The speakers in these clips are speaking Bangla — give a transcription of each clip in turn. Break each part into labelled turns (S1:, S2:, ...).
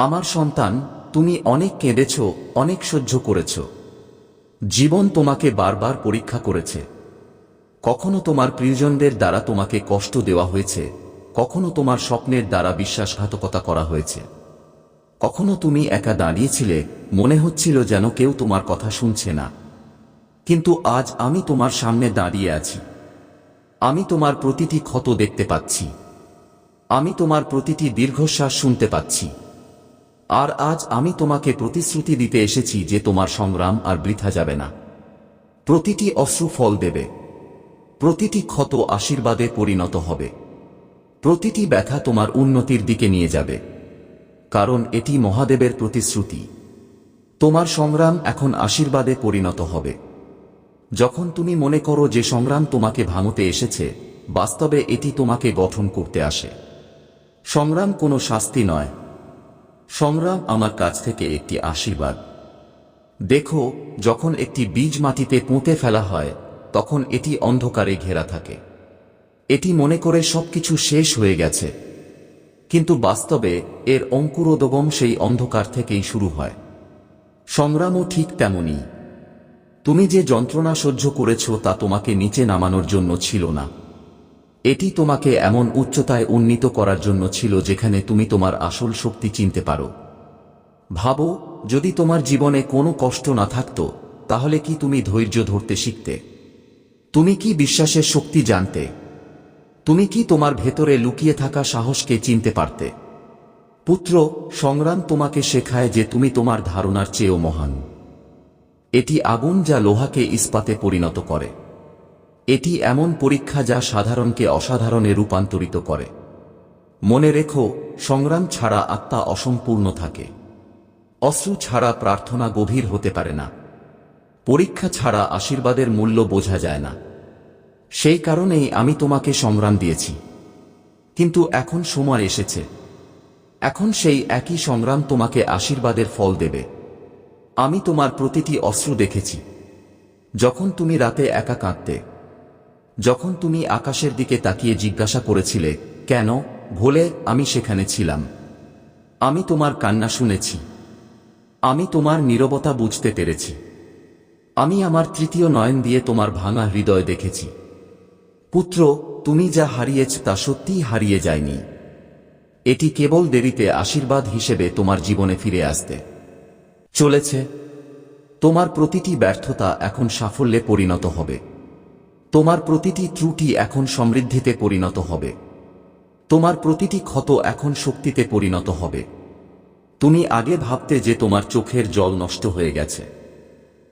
S1: আমার সন্তান, তুমি অনেক কেঁদেছ, অনেক সহ্য করেছ। জীবন তোমাকে বারবার পরীক্ষা করেছে। কখনো তোমার প্রিয়জনদের দ্বারা তোমাকে কষ্ট দেওয়া হয়েছে, কখনো তোমার স্বপ্নের দ্বারা বিশ্বাসঘাতকতা করা হয়েছে। কখনো তুমি একা দাঁড়িয়েছিলে, মনে হচ্ছিল যেন কেউ তোমার কথা শুনছে না। কিন্তু আজ আমি তোমার সামনে দাঁড়িয়ে আছি। আমি তোমার প্রতিটি ক্ষত দেখতে পাচ্ছি। আমি তোমার প্রতিটি দীর্ঘশ্বাস শুনতে পাচ্ছি। আর আজ আমি তোমাকে প্রতিশ্রুতি দিতে এসেছি যে তোমার সংগ্রাম আর বৃথা যাবে না। প্রতিটি অশ্রু ফল দেবে। প্রতিটি ক্ষত আশীর্বাদে পরিণত হবে। প্রতিটি ব্যথা তোমার উন্নতির দিকে নিয়ে যাবে। কারণ এটি মহাদেবের প্রতিশ্রুতি। তোমার সংগ্রাম এখন আশীর্বাদে পরিণত হবে। যখন তুমি মনে করো যে সংগ্রাম তোমাকে ভাঙতে এসেছে, বাস্তবে এটি তোমাকে গঠন করতে আসে। সংগ্রাম কোনো শাস্তি নয়। সংগ্রাম আমার কাছ থেকে একটি আশীর্বাদ। দেখো, যখন একটি বীজ মাটিতে পুঁতে ফেলা হয়, তখন এটি অন্ধকারে ঘেরা থাকে। এটি মনে করে সবকিছু শেষ হয়ে গেছে। কিন্তু বাস্তবে, এর অঙ্কুরোদগম সেই অন্ধকার থেকেই শুরু হয়। সংগ্রামও ঠিক তেমনই। তুমি যে যন্ত্রণা সহ্য করেছ তা তোমাকে নিচে নামানোর জন্য ছিল না। এটি তোমাকে এমন উচ্চতায় উন্নীত করার জন্য ছিল যেখানে তুমি তোমার আসল শক্তি চিনতে পারো। ভাবো, যদি তোমার জীবনে কোনো কষ্ট না থাকত, তাহলে কি তুমি ধৈর্য ধরতে শিখতে? তুমি কি বিশ্বাসের শক্তি জানতে? তুমি কি তোমার ভেতরে লুকিয়ে থাকা সাহসকে চিনতে পারতে? পুত্র, সংগ্রাম তোমাকে শেখায় যে তুমি তোমার ধারণার চেয়েও মহান। এটি আগুন যা লোহাকে ইস্পাতে পরিণত করে। এটি এমন পরীক্ষা যা সাধারণকে অসাধারণে রূপান্তরিত করে। মনে রেখো, সংগ্রাম ছাড়া আত্মা অসম্পূর্ণ থাকে। অশ্রু ছাড়া প্রার্থনা গভীর হতে পারে না। পরীক্ষা ছাড়া আশীর্বাদের মূল্য বোঝা যায় না। সেই কারণেই আমি তোমাকে সংগ্রাম দিয়েছি। কিন্তু এখন সময় এসেছে। এখন সেই একই সংগ্রাম তোমাকে আশীর্বাদের ফল দেবে। আমি তোমার প্রতিটি অশ্রু দেখেছি। যখন তুমি রাতে একা কাঁদতে যখন তুমি আকাশের দিকে তাকিয়ে জিজ্ঞাসা করেছিলে, কেন? ভোলে আমি সেখানে ছিলাম। আমি তোমার কান্না শুনেছি। আমি তোমার নীরবতা বুঝতে পেরেছি। আমি আমার তৃতীয় নয়ন দিয়ে তোমার ভাঙা হৃদয় দেখেছি। পুত্র, তুমি যা হারিয়েছ তা সত্যিই হারিয়ে যায়নি। এটি কেবল দেরিতে আশীর্বাদ হিসেবে তোমার জীবনে ফিরে আসতে চলেছে। তোমার প্রতিটি ব্যর্থতা এখন সাফল্যে পরিণত হবে। তোমার প্রতিটি ত্রুটি এখন সমৃদ্ধিতে পরিণত হবে। তোমার প্রতিটি ক্ষত এখন শক্তিতে পরিণত হবে। তুমি আগে ভাবতে যে তোমার চোখের জল নষ্ট হয়ে গেছে।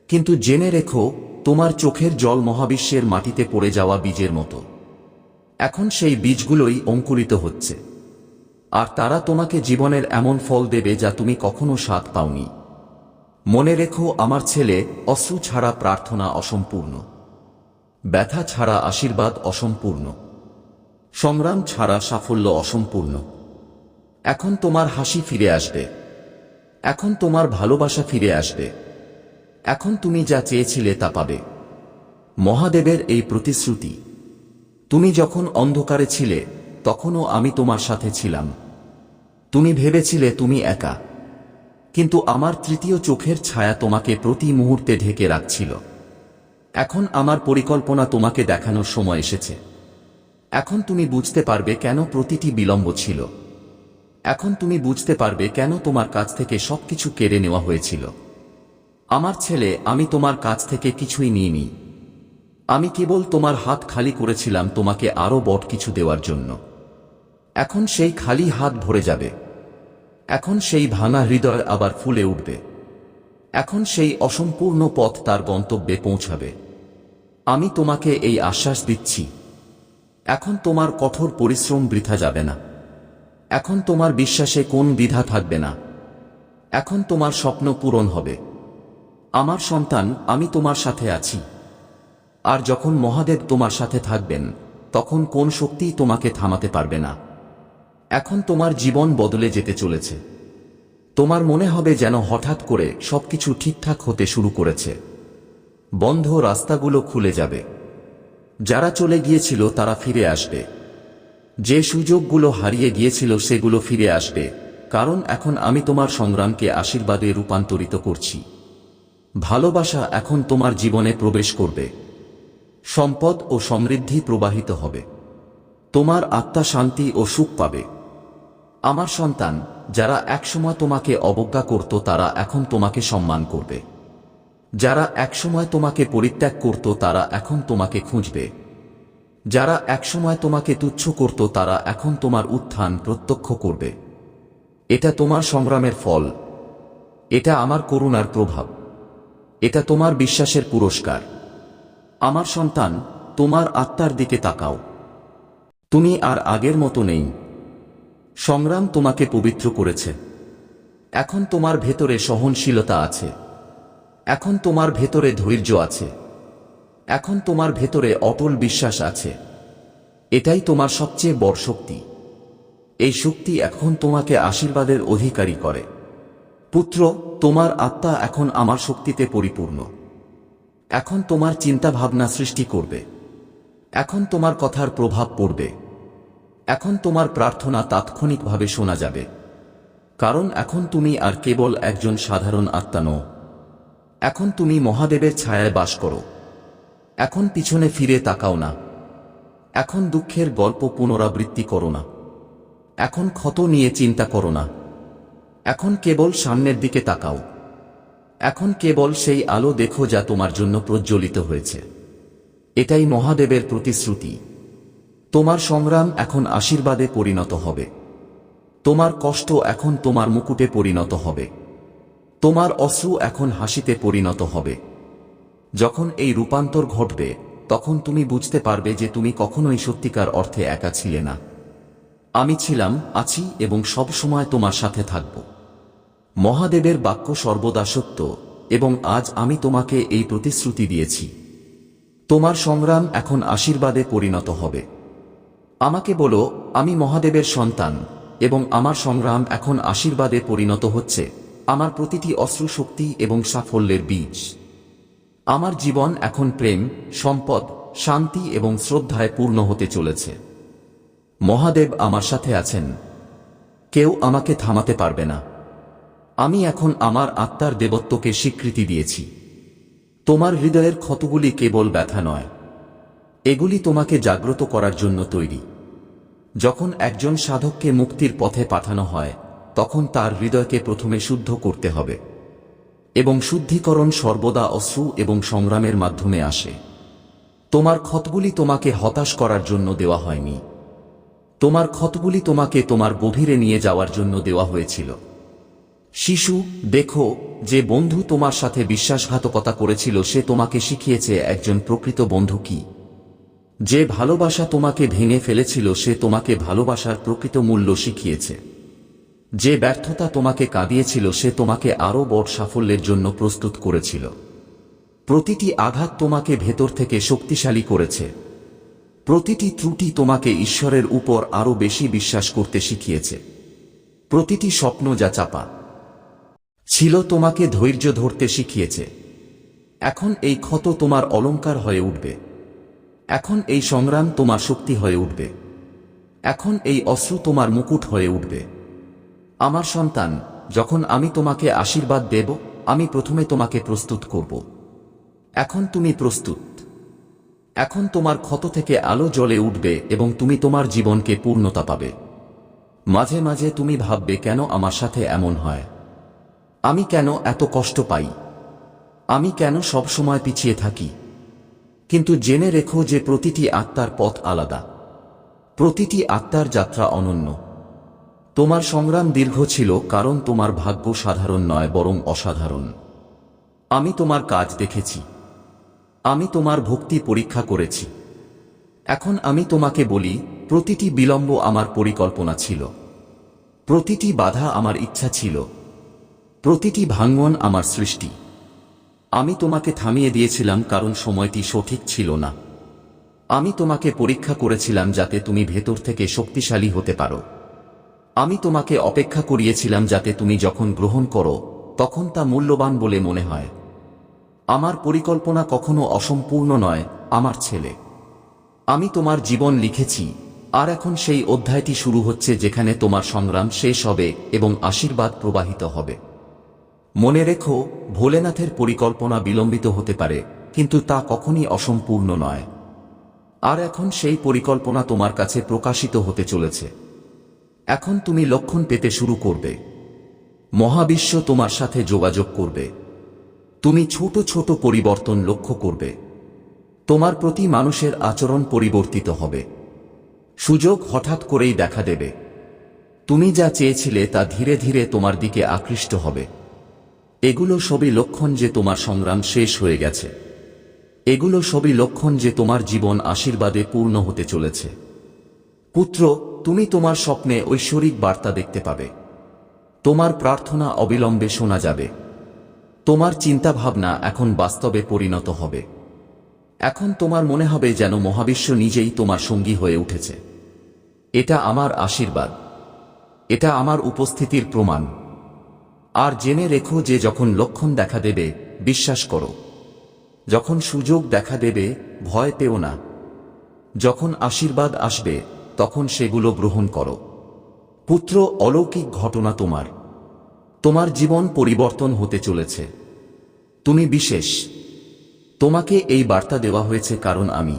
S1: কিন্তু জেনে রেখো, তোমার চোখের জল মহাবিশ্বের মাটিতে পড়ে যাওয়া বীজের মতো। এখন সেই বীজগুলোই অঙ্কুরিত হচ্ছে। আর তারা তোমাকে জীবনের এমন ফল দেবে যা তুমি কখনো স্বাদ পাওনি। মনে রেখো, আমার ছেলে অশ্রু ছাড়া প্রার্থনা অসম্পূর্ণ। ব্যথা ছাড়া আশীর্বাদ অসম্পূর্ণ। সংগ্রাম ছাড়া সাফল্য অসম্পূর্ণ। এখন তোমার হাসি ফিরে আসবে। এখন তোমার ভালোবাসা ফিরে আসবে। এখন তুমি যা চেয়েছিলে তা পাবে। মহাদেবের এই প্রতিশ্রুতি। তুমি যখন অন্ধকারে ছিলে, তখনও আমি তোমার সাথে ছিলাম। তুমি ভেবেছিলে তুমি একা। কিন্তু আমার তৃতীয় চোখের ছায়া তোমাকে প্রতি মুহূর্তে ঢেকে রাখছিল। এখন আমার পরিকল্পনা তোমাকে দেখানোর সময় এসেছে। এখন তুমি বুঝতে পারবে কেন প্রতিটি বিলম্ব ছিল। এখন তুমি বুঝতে পারবে কেন তোমার কাছ থেকে সবকিছু কেড়ে নেওয়া হয়েছিল। আমার ছেলে, আমি তোমার কাছ থেকে কিছুই নিইনি। আমি কেবল তোমার হাত খালি করেছিলাম তোমাকে আরও বট কিছু দেওয়ার জন্য। এখন সেই খালি হাত ভরে যাবে। এখন সেই ভাঙা হৃদয় আবার ফুলে উঠবে। এখন সেই অসম্পূর্ণ পথ তার গন্তব্যে পৌঁছাবে। আমি তোমাকে এই আশ্বাস দিচ্ছি। এখন তোমার কঠোর পরিশ্রম বৃথা যাবে না। এখন তোমার বিশ্বাসে কোন দ্বিধা থাকবে না। এখন তোমার স্বপ্ন পূরণ হবে। আমার সন্তান, আমি তোমার সাথে আছি। আর যখন মহাদেব তোমার সাথে থাকবেন, তখন কোন শক্তিই তোমাকে থামাতে পারবে না। এখন তোমার জীবন বদলে যেতে চলেছে। তোমার মনে হবে যেন হঠাৎ করে সবকিছু ঠিকঠাক হতে শুরু করেছে। বন্ধ রাস্তাগুলো খুলে যাবে। যারা চলে গিয়েছিল তারা ফিরে আসবে। যে সুযোগগুলো হারিয়ে গিয়েছিল সেগুলো ফিরে আসবে। কারণ এখন আমি তোমার সংগ্রামকে আশীর্বাদে রূপান্তরিত করছি। ভালোবাসা এখন তোমার জীবনে প্রবেশ করবে। সম্পদ ও সমৃদ্ধি প্রবাহিত হবে। তোমার আত্মা শান্তি ও সুখ পাবে। আমার সন্তান, যারা একসময় তোমাকে অবজ্ঞা করত তারা এখন তোমাকে সম্মান করবে। যারা একসময় তোমাকে পরিত্যাগ করত, তারা এখন তোমাকে খুঁজবে। যারা একসময় তোমাকে তুচ্ছ করত, তারা এখন তোমার উত্থান প্রত্যক্ষ করবে। এটা তোমার সংগ্রামের ফল। এটা আমার করুণার প্রভাব। এটা তোমার বিশ্বাসের পুরস্কার। আমার সন্তান, তোমার আত্মার দিকে তাকাও। তুমি আর আগের মতো নেই। সংগ্রাম তোমাকে পবিত্র করেছে। এখন তোমার ভেতরে সহনশীলতা আছে। এখন তোমার ভেতরে ধৈর্য আছে। এখন তোমার ভেতরে অটল বিশ্বাস আছে। এটাই তোমার সবচেয়ে বড় শক্তি। এই শক্তি এখন তোমাকে আশীর্বাদের অধিকারী করে। পুত্র, তোমার আত্মা এখন আমার শক্তিতে পরিপূর্ণ। এখন তোমার চিন্তা ভাবনা সৃষ্টি করবে। এখন তোমার কথার প্রভাব পড়বে। এখন তোমার প্রার্থনা তাৎক্ষণিকভাবে শোনা যাবে। কারণ এখন তুমি আর কেবল একজন সাধারণ আত্মা নও। এখন তুমি মহাদেবের ছায়ায় বাস করো। এখন পিছনে ফিরে তাকাও না। এখন দুঃখের গল্প পুনরাবৃত্তি করো না। এখন ক্ষত নিয়ে চিন্তা করো না। এখন কেবল সামনের দিকে তাকাও। এখন কেবল সেই আলো দেখো যা তোমার জন্য প্রজ্বলিত হয়েছে। এটাই মহাদেবের প্রতিশ্রুতি। তোমার সংগ্রাম এখন আশীর্বাদে পরিণত হবে। তোমার কষ্ট এখন তোমার মুকুটে পরিণত হবে। তোমার অশ্রু এখন হাসিতে পরিণত হবে। যখন এই রূপান্তর ঘটবে, তখন তুমি বুঝতে পারবে যে তুমি কখনোই সত্যিকার অর্থে একা ছিলে না। আমি ছিলাম, আছি এবং সব সময় তোমার সাথে থাকব। মহাদেবের বাক্য সর্বদা সত্য এবং আজ আমি তোমাকে এই প্রতিশ্রুতি দিয়েছি। তোমার সংগ্রাম এখন আশীর্বাদে পরিণত হবে। আমাকে বলো, আমি মহাদেবের সন্তান এবং আমার সংগ্রাম এখন আশীর্বাদে পরিণত হচ্ছে? আমার প্রতিটি অশ্রু শক্তি এবং সাফল্যের বীজ। আমার জীবন এখন প্রেম, সম্পদ, শান্তি এবং শ্রদ্ধায় পূর্ণ হতে চলেছে। মহাদেব আমার সাথে আছেন। কেউ আমাকে থামাতে পারবে না। আমি এখন আমার আত্মার দেবত্বকে স্বীকৃতি দিয়েছি। তোমার হৃদয়ের ক্ষতগুলি কেবল ব্যথা নয়। এগুলি তোমাকে জাগ্রত করার জন্য তৈরি। যখন একজন সাধককে মুক্তির পথে পাঠানো হয় তখন তার হৃদয়কে প্রথমে শুদ্ধ করতে হবে এবং শুদ্ধিকরণ সর্বদা অশ্রু এবং সংগ্রামের মাধ্যমে আসে। তোমার ক্ষতগুলি তোমাকে হতাশ করার জন্য দেওয়া হয়নি। তোমার ক্ষতগুলি তোমাকে তোমার গভীরে নিয়ে যাওয়ার জন্য দেওয়া হয়েছিল। শিশু, দেখো, যে বন্ধু তোমার সাথে বিশ্বাসঘাতকতা করেছিল, সে তোমাকে শিখিয়েছে একজন প্রকৃত বন্ধু কি। যে ভালোবাসা তোমাকে ভেঙে ফেলেছিল, সে তোমাকে ভালোবাসার প্রকৃত মূল্য শিখিয়েছে। যে ব্যর্থতা তোমাকে কাঁদিয়েছিল সে তোমাকে আরও বড় সাফল্যের জন্য প্রস্তুত করেছিল। প্রতিটি আঘাত তোমাকে ভেতর থেকে শক্তিশালী করেছে। প্রতিটি ত্রুটি তোমাকে ঈশ্বরের উপর আরও বেশি বিশ্বাস করতে শিখিয়েছে। প্রতিটি স্বপ্ন যা চাপা ছিল তোমাকে ধৈর্য ধরতে শিখিয়েছে। এখন এই ক্ষত তোমার অলংকার হয়ে উঠবে। এখন এই সংগ্রাম তোমার শক্তি হয়ে উঠবে। এখন এই অশ্রু তোমার মুকুট হয়ে উঠবে। আমার সন্তান, যখন আমি তোমাকে আশীর্বাদ দেব, আমি প্রথমে তোমাকে প্রস্তুত করব। এখন তুমি প্রস্তুত। এখন তোমার ক্ষত থেকে আলো জ্বলে উঠবে এবং তুমি তোমার জীবনকে পূর্ণতা পাবে। মাঝে মাঝে তুমি ভাববে, কেন আমার সাথে এমন হয়? আমি কেন এত কষ্ট পাই? আমি কেন সব সময় পিছিয়ে থাকি? কিন্তু জেনে রেখো যে প্রতিটি আত্মার পথ আলাদা। প্রতিটি আত্মার যাত্রা অনন্য। তোমার সংগ্রাম দীর্ঘ ছিল, কারণ তোমার ভাগ্য সাধারণ নয়, বরং অসাধারণ। আমি তোমার কাজ দেখেছি। আমি তোমার ভক্তি পরীক্ষা করেছি। এখন আমি তোমাকে বলি, প্রতিটি বিলম্ব আমার পরিকল্পনা ছিল। প্রতিটি বাধা আমার ইচ্ছা ছিল। প্রতিটি ভাঙ্গন আমার সৃষ্টি। আমি তোমাকে থামিয়ে দিয়েছিলাম, কারণ সময়টি সঠিক ছিল না। আমি তোমাকে পরীক্ষা করেছিলাম, যাতে তুমি ভেতর থেকে শক্তিশালী হতে পারো। আমি তোমাকে অপেক্ষা করিয়েছিলাম যাতে তুমি যখন গ্রহণ করো, তখন তা মূল্যবান বলে মনে হয়। আমার পরিকল্পনা কখনো অসম্পূর্ণ নয়, আমার ছেলে। আমি তোমার জীবন লিখেছি, আর এখন সেই অধ্যায়টি শুরু হচ্ছে যেখানে তোমার সংগ্রাম শেষ হবে এবং আশীর্বাদ প্রবাহিত হবে। মনে রেখো, ভোলেনাথের পরিকল্পনা বিলম্বিত হতে পারে, কিন্তু তা কখনই অসম্পূর্ণ নয়। আর এখন সেই পরিকল্পনা তোমার কাছে প্রকাশিত হতে চলেছে। এখন তুমি লক্ষণ পেতে শুরু করবে। মহাবিশ্ব তোমার সাথে যোগাযোগ করবে। তুমি ছোট ছোট পরিবর্তন লক্ষ্য করবে। তোমার প্রতি মানুষের আচরণ পরিবর্তিত হবে। সুযোগ হঠাৎ করেই দেখা দেবে। তুমি যা চেয়েছিলে তা ধীরে ধীরে তোমার দিকে আকৃষ্ট হবে। এগুলো সবই লক্ষণ যে তোমার সংগ্রাম শেষ হয়ে গেছে। এগুলো সবই লক্ষণ যে তোমার জীবন আশীর্বাদে পূর্ণ হতে চলেছে। পুত্র তুমি তোমার স্বপ্নে ঐশ্বরিক বার্তা দেখতে পাবে। তোমার প্রার্থনা অবিলম্বে শোনা যাবে। তোমার চিন্তাভাবনা এখন বাস্তবে পরিণত হবে। এখন তোমার মনে হবে যেন মহাবিশ্ব নিজেই তোমার সঙ্গী হয়ে উঠেছে। এটা আমার আশীর্বাদ। এটা আমার উপস্থিতির প্রমাণ। আর জেনে রেখো যে যখন লক্ষণ দেখা দেবে, বিশ্বাস করো। যখন সুযোগ দেখা দেবে, ভয় পেও না। যখন আশীর্বাদ আসবে তখন সেগুলো গ্রহণ করো। পুত্র, অলৌকিক ঘটনা তোমার। তোমার জীবন পরিবর্তন হতে চলেছে। তুমি বিশেষ। তোমাকে এই বার্তা দেওয়া হয়েছে কারণ আমি।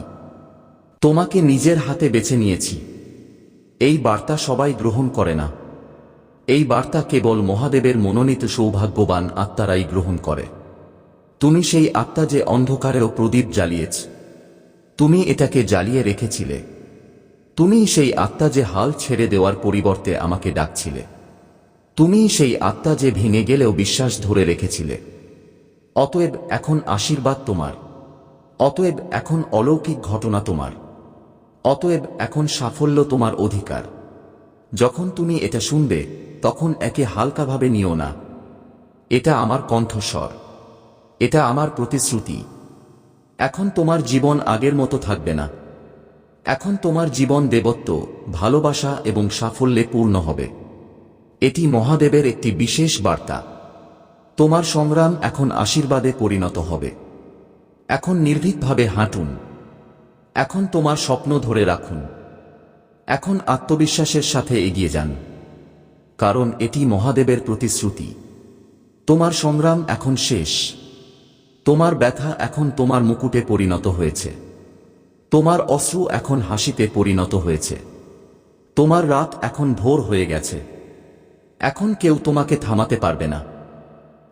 S1: তোমাকে নিজের হাতে বেছে নিয়েছি। এই বার্তা সবাই গ্রহণ করে না। এই বার্তা কেবল মহাদেবের মনোনীত সৌভাগ্যবান আত্মারাই গ্রহণ করে। তুমি সেই আত্মা যে অন্ধকারেও প্রদীপ জ্বালিয়েছ। তুমি এটাকে জ্বালিয়ে রেখেছিলে। তুমি সেই আত্মা যে হাল ছেড়ে দেওয়ার পরিবর্তে আমাকে ডাকছিলে। তুমি সেই আত্মা যে ভেঙে গেলেও বিশ্বাস ধরে রেখেছিলে। অতএব এখন আশীর্বাদ তোমার। অতএব এখন অলৌকিক ঘটনা তোমার। অতএব এখন সাফল্য তোমার অধিকার। যখন তুমি এটা শুনবে, তখন একে হালকাভাবে নিও না। এটা আমার কণ্ঠস্বর। এটা আমার প্রতিশ্রুতি। এখন তোমার জীবন আগের মতো থাকবে না। এখন তোমার জীবন দেবত্ব, ভালোবাসা এবং সাফল্যে পূর্ণ হবে। এটি মহাদেবের একটি বিশেষ বার্তা। তোমার সংগ্রাম এখন আশীর্বাদে পরিণত হবে। এখন নির্ভীকভাবে হাঁটুন। এখন তোমার স্বপ্ন ধরে রাখুন। এখন আত্মবিশ্বাসের সাথে এগিয়ে যান। কারণ এটি মহাদেবের প্রতিশ্রুতি। তোমার সংগ্রাম এখন শেষ। তোমার ব্যথা এখন তোমার মুকুটে পরিণত হয়েছে। তোমার অশ্রু এখন হাসিতে পরিণত হয়েছে। তোমার রাত এখন ভোর হয়ে গেছে। এখন কেউ তোমাকে থামাতে পারবে না।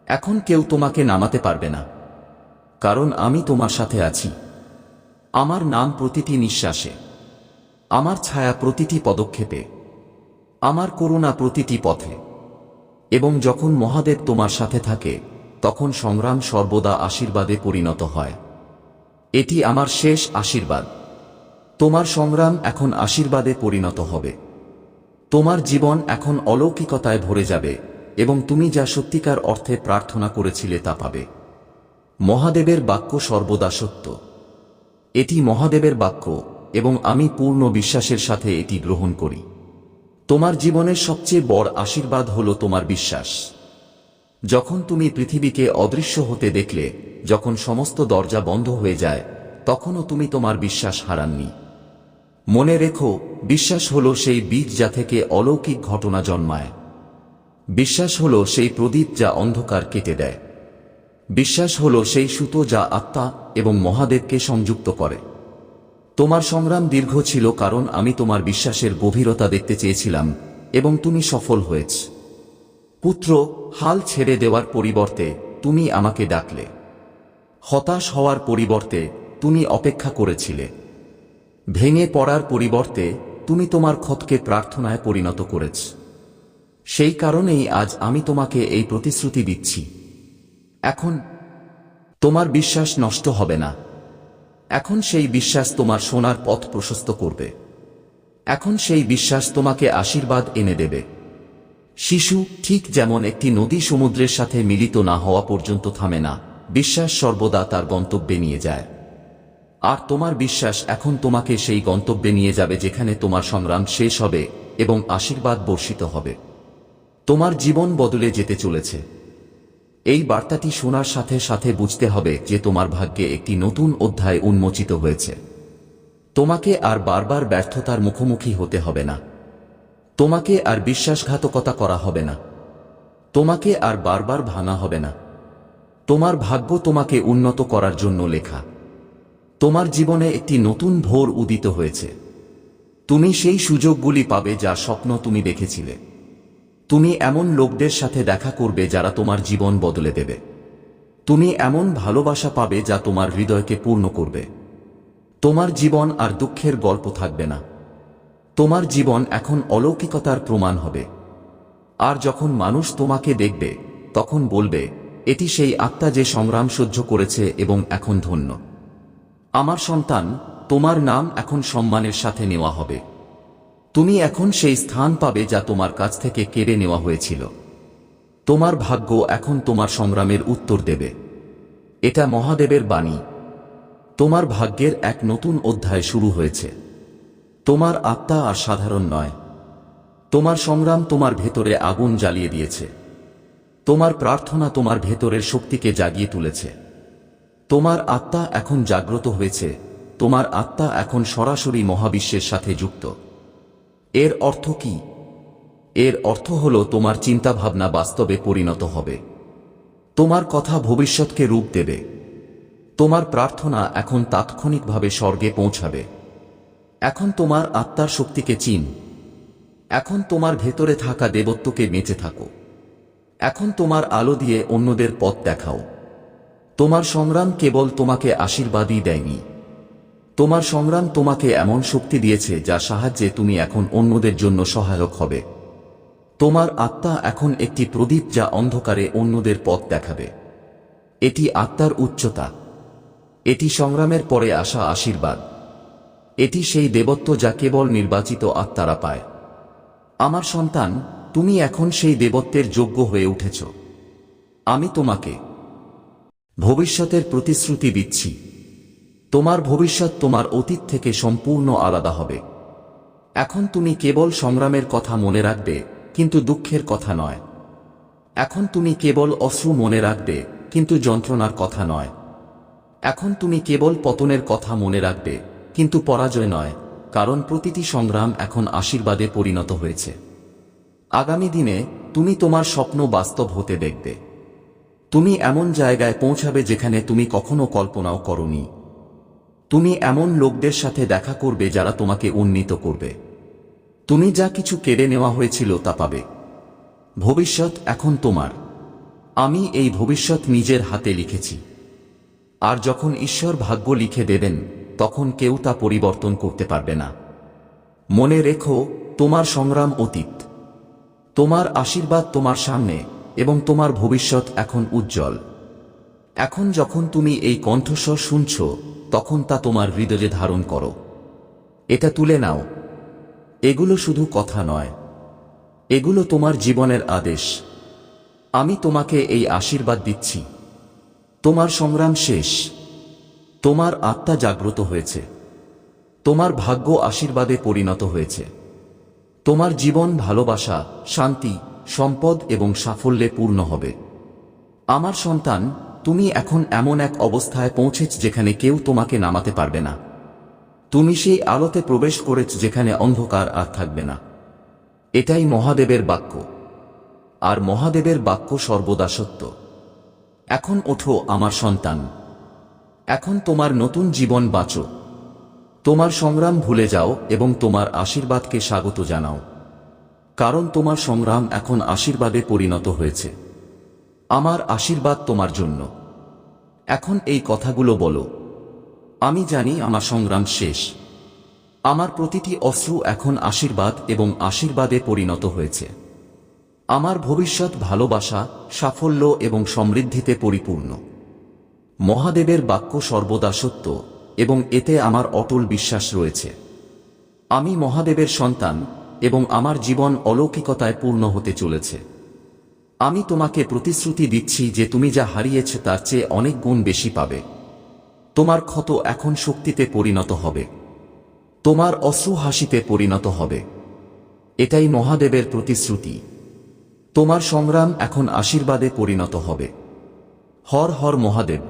S1: এখন কেউ তোমাকে নামাতে পারবে না। কারণ আমি তোমার সাথে আছি। আমার নাম প্রতিটি নিঃশ্বাসে। আমার ছায়া প্রতিটি পদক্ষেপে। আমার করুণা প্রতিটি পথে। এবং যখন মহাদেব তোমার সাথে থাকে, তখন সংগ্রাম সর্বদা আশীর্বাদে পরিণত হয়। এটি আমার শেষ আশীর্বাদ। তোমার সংগ্রাম এখন আশীর্বাদে পরিণত হবে। তোমার জীবন এখন অলৌকিকতায় ভরে যাবে এবং তুমি যা সত্যিকার অর্থে প্রার্থনা করেছিলে তা পাবে। মহাদেবের বাক্য সর্বদা সত্য। এটি মহাদেবের বাক্য এবং আমি পূর্ণ বিশ্বাসের সাথে এটি গ্রহণ করি। তোমার জীবনের সবচেয়ে বড় আশীর্বাদ হল তোমার বিশ্বাস। যখন তুমি পৃথিবীকে অদৃশ্য হতে দেখলে, যখন সমস্ত দরজা বন্ধ হয়ে যায়, তখনও তুমি তোমার বিশ্বাস হারাননি। মনে রেখো, বিশ্বাস হল সেই বীজ যা থেকে অলৌকিক ঘটনা জন্মায়। বিশ্বাস হল সেই প্রদীপ যা অন্ধকার কেটে দেয়। বিশ্বাস হল সেই সুতো যা আত্মা এবং মহাদেবকে সংযুক্ত করে। তোমার সংগ্রাম দীর্ঘ ছিল কারণ আমি তোমার বিশ্বাসের গভীরতা দেখতে চেয়েছিলাম এবং তুমি সফল হয়েছ। পুত্র হাল ছেড়ে দেওয়ার পরিবর্তে তুমি আমাকে ডাকলে। হতাশ হওয়ার পরিবর্তে তুমি অপেক্ষা করেছিলে। ভেঙে পড়ার পরিবর্তে তুমি তোমার ক্ষতকে প্রার্থনায় পরিণত করেছ। সেই কারণেই আজ আমি তোমাকে এই প্রতিশ্রুতি দিচ্ছি। এখন তোমার বিশ্বাস নষ্ট হবে না। এখন সেই বিশ্বাস তোমার সোনার পথ প্রশস্ত করবে। এখন সেই বিশ্বাস তোমাকে আশীর্বাদ এনে দেবে। শিশু ঠিক যেমন একটি নদী সমুদ্রের সাথে মিলিত না হওয়া পর্যন্ত থামে না, বিশ্বাস সর্বদা তার গন্তব্যে নিয়ে যায়। আর তোমার বিশ্বাস এখন তোমাকে সেই গন্তব্যে নিয়ে যাবে যেখানে তোমার সংগ্রাম শেষ হবে এবং আশীর্বাদ বর্ষিত হবে। তোমার জীবন বদলে যেতে চলেছে। এই বার্তাটি শোনার সাথে সাথে বুঝতে হবে যে তোমার ভাগ্যে একটি নতুন অধ্যায় উন্মোচিত হয়েছে। তোমাকে আর বারবার ব্যর্থতার মুখোমুখি হতে হবে না। তোমাকে আর বিশ্বাসঘাতকতা করা হবে না। তোমাকে আর বারবার ভাঙা হবে না। তোমার ভাগ্য তোমাকে উন্নত করার জন্য লেখা। তোমার জীবনে একটি নতুন ভোর উদিত হয়েছে। তুমি সেই সুযোগগুলি পাবে যা স্বপ্ন তুমি দেখেছিলে। তুমি এমন লোকদের সাথে দেখা করবে যারা তোমার জীবন বদলে দেবে। তুমি এমন ভালোবাসা পাবে যা তোমার হৃদয়কে পূর্ণ করবে। তোমার জীবন আর দুঃখের গল্প থাকবে না। তোমার জীবন এখন অলৌকিকতার প্রমাণ হবে। আর যখন মানুষ তোমাকে দেখবে, তখন বলবে, এটি সেই আত্মা যে সংগ্রাম সহ্য করেছে এবং এখন ধন্য। আমার সন্তান, তোমার নাম এখন সম্মানের সাথে নেওয়া হবে। তুমি এখন সেই স্থান পাবে যা তোমার কাছ থেকে কেড়ে নেওয়া হয়েছিল। তোমার ভাগ্য এখন তোমার সংগ্রামের উত্তর দেবে। এটা মহাদেবের বাণী। তোমার ভাগ্যের এক নতুন অধ্যায় শুরু হয়েছে। তোমার আত্মা আর সাধারণ নয়। তোমার সংগ্রাম তোমার ভেতরে আগুন জ্বালিয়ে দিয়েছে। তোমার প্রার্থনা তোমার ভেতরের শক্তিকে জাগিয়ে তুলেছে। তোমার আত্মা এখন জাগ্রত হয়েছে। তোমার আত্মা এখন সরাসরি মহাবিশ্বের সাথে যুক্ত। এর অর্থ কি? এর অর্থ হল তোমার চিন্তাভাবনা বাস্তবে পরিণত হবে। তোমার কথা ভবিষ্যৎকে রূপ দেবে। তোমার প্রার্থনা এখন তাৎক্ষণিকভাবে স্বর্গে পৌঁছাবে। এখন তোমার আত্মার শক্তিকে চিন। এখন তোমার ভেতরে থাকা দেবত্বকে বেঁচে থাকো। এখন তোমার আলো দিয়ে অন্যদের পথ দেখাও। তোমার সংগ্রাম কেবল তোমাকে আশীর্বাদই দেয়নি। তোমার সংগ্রাম তোমাকে এমন শক্তি দিয়েছে যা সাহায্যে তুমি এখন অন্যদের জন্য সহায়ক হবে। তোমার আত্মা এখন একটি প্রদীপ যা অন্ধকারে অন্যদের পথ দেখাবে। এটি আত্মার উচ্চতা। এটি সংগ্রামের পরে আসা আশীর্বাদ। এটি সেই দেবত্ব যা কেবল নির্বাচিত আত্মারা পায়। আমার সন্তান, তুমি এখন সেই দেবত্বের যোগ্য হয়ে উঠেছ। আমি তোমাকে ভবিষ্যতের প্রতিশ্রুতি দিচ্ছি। তোমার ভবিষ্যৎ তোমার অতীত থেকে সম্পূর্ণ আলাদা হবে। এখন তুমি কেবল সংগ্রামের কথা মনে রাখবে, কিন্তু দুঃখের কথা নয়। এখন তুমি কেবল অশ্রু মনে রাখবে, কিন্তু যন্ত্রণার কথা নয়। এখন তুমি কেবল পতনের কথা মনে রাখবে। কিন্তু পরাজয় নয়, কারণ প্রতিটি সংগ্রাম এখন আশীর্বাদে পরিণত হয়েছে। আগামী দিনে তুমি তোমার স্বপ্ন বাস্তব হতে দেখবে। তুমি এমন জায়গায় পৌঁছাবে যেখানে তুমি কখনো কল্পনাও করনি। তুমি এমন লোকদের সাথে দেখা করবে যারা তোমাকে উন্নীত করবে। তুমি যা কিছু কেড়ে নেওয়া হয়েছিল তা পাবে। ভবিষ্যৎ এখন তোমার। আমি এই ভবিষ্যৎ নিজের হাতে লিখেছি। আর যখন ঈশ্বর ভাগ্য লিখে দেবেন তখন কেউ তা পরিবর্তন করতে পারবে না। মনে রেখো, তোমার সংগ্রাম অতীত। তোমার আশীর্বাদ তোমার সামনে এবং তোমার ভবিষ্যৎ এখন উজ্জ্বল। এখন যখন তুমি এই কণ্ঠস্বর শুনছ, তখন তা তোমার হৃদয়ে ধারণ করো। এটা তুলে নাও। এগুলো শুধু কথা নয়। এগুলো তোমার জীবনের আদেশ। আমি তোমাকে এই আশীর্বাদ দিচ্ছি। তোমার সংগ্রাম শেষ। তোমার আত্মা জাগ্রত হয়েছে। তোমার ভাগ্য আশীর্বাদে পরিণত হয়েছে। তোমার জীবন ভালোবাসা, শান্তি, সম্পদ এবং সাফল্যে পূর্ণ হবে। আমার সন্তান, তুমি এখন এমন এক অবস্থায় পৌঁছেছ যেখানে কেউ তোমাকে নামাতে পারবে না। তুমি সেই আলোতে প্রবেশ করেছ যেখানে অন্ধকার আর থাকবে না। এটাই মহাদেবের বাক্য। আর মহাদেবের বাক্য সর্বদা সত্য। এখন ওঠো আমার সন্তান। এখন তোমার নতুন জীবন বাঁচো। তোমার সংগ্রাম ভুলে যাও এবং তোমার আশীর্বাদকে স্বাগত জানাও। কারণ তোমার সংগ্রাম এখন আশীর্বাদে পরিণত হয়েছে। আমার আশীর্বাদ তোমার জন্য। এখন এই কথাগুলো বলো। আমি জানি আমার সংগ্রাম শেষ। আমার প্রতিটি অশ্রু এখন আশীর্বাদ এবং আশীর্বাদে পরিণত হয়েছে। আমার ভবিষ্যৎ ভালোবাসা, সাফল্য এবং সমৃদ্ধিতে পরিপূর্ণ। মহাদেবের বাক্য সর্বদা সত্য, এবং এতে আমার অটল বিশ্বাস রয়েছে। আমি মহাদেবের সন্তান, এবং আমার জীবন অলৌকিকতায় পূর্ণ হতে চলেছে। আমি তোমাকে প্রতিশ্রুতি দিচ্ছি যে তুমি যা হারিয়েছ তার চেয়ে অনেক গুণ বেশি পাবে। তোমার ক্ষত এখন শক্তিতে পরিণত হবে। তোমার অশ্রু হাসিতে পরিণত হবে। এটাই মহাদেবের প্রতিশ্রুতি। তোমার সংগ্রাম এখন আশীর্বাদে পরিণত হবে। হর হর মহাদেব।